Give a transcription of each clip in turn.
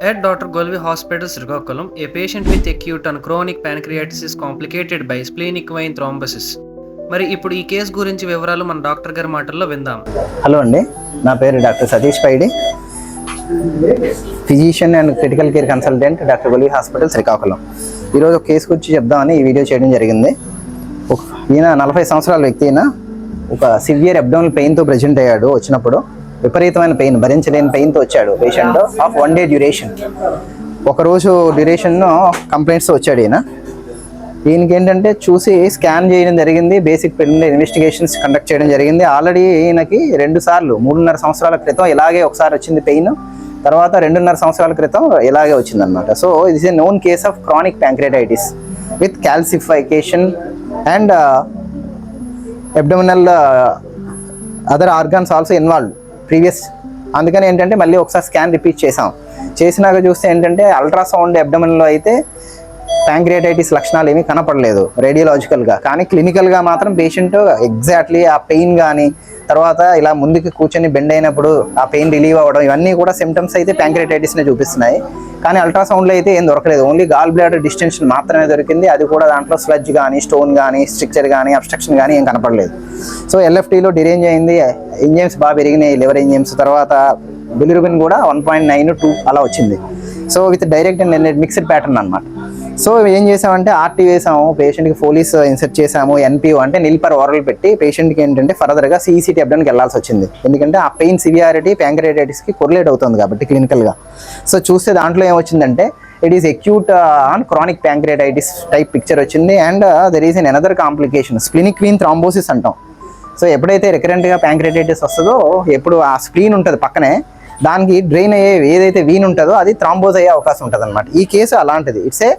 At Dr. Golvi Hospital, Srikakulam, a patient with acute and chronic pancreatitis is complicated by splenic vein thrombosis. మరి ఇప్పుడు ఈ case గురించి వివరాలు మన doctor గారి మాటల్లో విందాం హలో అండి నా పేరు doctor Satish Paidi physician and critical care consultant doctor Goli hospital Srikakulam ఈరోజు ఒక కేసు గురించి చెప్దామని ఈ వీడియో చేయడం జరిగింది ఒక ఈయన నలభై సంవత్సరాల వ్యక్తి అయినా ఒక సివియర్ అబ్డోనల్ పెయిన్తో ప్రజెంట్ అయ్యాడు వచ్చినప్పుడు విపరీతమైన పెయిన్ భరించలేని పెయిన్తో వచ్చాడు patient. Of one day duration ఒకరోజు డ్యూరేషన్ కంప్లైంట్స్ వచ్చాడు ఈయన. దీనికి ఏంటంటే చూసి స్కాన్ చేయడం జరిగింది బేసిక్ పెళ్ళి ఇన్వెస్టిగేషన్స్ కండక్ట్ చేయడం జరిగింది. ఆల్రెడీ ఈయనకి రెండు సార్లు మూడున్నర సంవత్సరాల క్రితం ఇలాగే ఒకసారి వచ్చింది పెయిన్. తర్వాత రెండున్నర సంవత్సరాల క్రితం ఇలాగే వచ్చిందనమాట so is a known case of chronic pancreatitis with calcification and abdominal other organs also involve previous. అందుకని ఏంటంటే మళ్ళీ ఒకసారి స్కాన్ రిపీట్ చేసాం చేసినాక చూస్తే ఏంటంటే అల్ట్రాసౌండ్ ఎబ్డమన్లో అయితే ప్యాంక్రియాటైటిస్ లక్షణాలు ఏమీ కనపడలేదు రేడియోలాజికల్గా. కానీ క్లినికల్గా మాత్రం పేషెంట్ ఎగ్జాక్ట్లీ ఆ పెయిన్ కానీ తర్వాత ఇలా ముందుకు కూర్చొని బెండ్ అయినప్పుడు ఆ పెయిన్ రిలీవ్ అవ్వడం ఇవన్నీ కూడా సిమ్టమ్స్ అయితే ప్యాంక్రియాటైటిస్నే చూపిస్తున్నాయి. కానీ అల్ట్రాసౌండ్లో అయితే ఏం దొరకలేదు. ఓన్లీ గాల్ బ్లాడర్ డిస్టెన్షన్ మాత్రమే దొరికింది. అది కూడా దాంట్లో స్లజ్ కానీ స్టోన్ కానీ స్ట్రక్చర్ కానీ అబ్స్ట్రక్షన్ కానీ ఏం కనపడలేదు. సో ఎల్ఎఫ్టీలో డిరేంజ్ అయింది. ఎంజైమ్స్ బాగా పెరిగినాయి. లివర్ ఎంజైమ్స్ తర్వాత బిలిరుబిన్ కూడా వన్ పాయింట్ నైన్ టూ అలా వచ్చింది. So with direct and mixed pattern అనమాట సో ఏం చేసామంటే ఆర్టీ వేసాము పేషెంట్కి పోలీస్ ఇన్సెర్ట్ చేసాము ఎన్పిఓ అంటే నిల్పర్ ఓరల్ పెట్టి పేషెంట్కి ఏంటంటే ఫర్దర్గా సీసీటీ అబ్డానికి వెళ్ళాల్సి వచ్చింది. ఎందుకంటే ఆ పెయిన్ సివియారిటీ ప్యాంక్రైటైటిస్కి కొరిలేట్ అవుతుంది కాబట్టి క్లినికల్గా సో చూస్తే దాంట్లో ఏమొచ్చిందంటే it is acute on chronic pancreatitis type picture వచ్చింది. And there is an another complication splenic vein thrombosis అంటాం. సో ఎప్పుడైతే రికరెంట్గా ప్యాంక్రైటైటిస్ వస్తుందో ఎప్పుడు ఆ స్క్రీన్ ఉంటుంది పక్కనే దానికి డ్రైన్ అయ్యే ఏదైతే వీన్ ఉంటుందో అది థ్రాంబోజ్ అయ్యే అవకాశం ఉంటుంది అనమాట ఈ కేసు అలాంటిది. It's a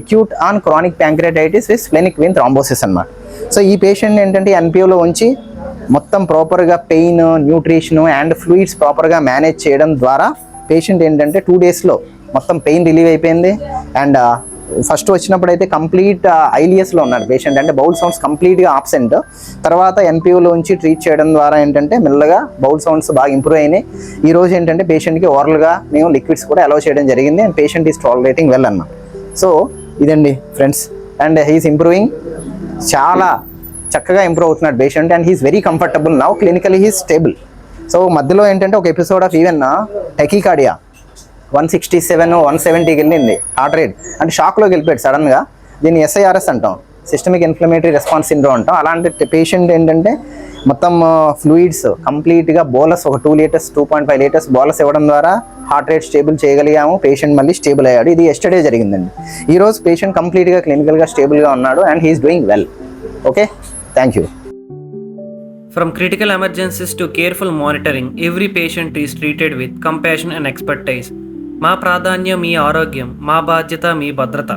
acute on chronic pancreatitis with splenic vein thrombosis అనమాట సో ఈ పేషెంట్ ఏంటంటే ఎన్పిఓలో ఉంచి మొత్తం ప్రాపర్గా పెయిన్ న్యూట్రిషన్ అండ్ ఫ్లూయిడ్స్ ప్రాపర్గా మేనేజ్ చేయడం ద్వారా పేషెంట్ ఏంటంటే టూ డేస్లో మొత్తం పెయిన్ రిలీవ్ అయిపోయింది. అండ్ ఫస్ట్ వచ్చినప్పుడు అయితే కంప్లీట్ ఐలియస్లో ఉన్నాడు పేషెంట్ అంటే బౌల్ సౌండ్స్ కంప్లీట్గా ఆబ్సెంట్ తర్వాత ఎన్పిఓలో ఉంచి ట్రీట్ చేయడం ద్వారా ఏంటంటే మెల్లగా బౌల్ సౌండ్స్ బాగా ఇంప్రూవ్ అయినాయి. ఈ రోజు ఏంటంటే పేషెంట్కి ఓరల్గా మేము లిక్విడ్స్ కూడా అలౌ చేయడం జరిగింది. And patient is tolerating well అన్నమాట. సో ఇదండి ఫ్రెండ్స్. అండ్ హీస్ ఇంప్రూవింగ్ చాలా చక్కగా ఇంప్రూవ్ అవుతున్నాడు patient and he's very comfortable now clinically he's stable so మధ్యలో ఏంటంటే ఒక episode of even tachycardia one sixty seven one సెవెంటీకి వెళ్ళింది హార్ట్ రేట్ అంటే షాక్లోకి వెళ్ళిపోయాడు సడన్గా దీన్ని ఎస్ఐఆర్ఎస్ అంటాం. సిస్టమిక్ ఇన్ఫ్లమేటరీ రెస్పాన్స్ సిండ్రోమ్ అంటాం. అలాంటి పేషెంట్ ఏంటంటే మొత్తం ఫ్లూయిడ్స్ కంప్లీట్గా బోలస్ ఒక two litres two point five litres bolus ఇవ్వడం ద్వారా హార్ట్ రేట్ స్టేబుల్ చేయగలిగాము. పేషెంట్ మళ్ళీ స్టేబుల్ అయ్యాడు. ఇది ఎస్టర్డే జరిగిందండి. ఈరోజు పేషెంట్ కంప్లీట్గా క్లినికల్గా స్టేబుల్గా ఉన్నాడు and he's doing well okay thank you From critical emergencies to careful monitoring, every patient is treated with compassion and expertise. మా ప్రాధాన్యం మీ ఆరోగ్యం మా బాధ్యత మీ భద్రత.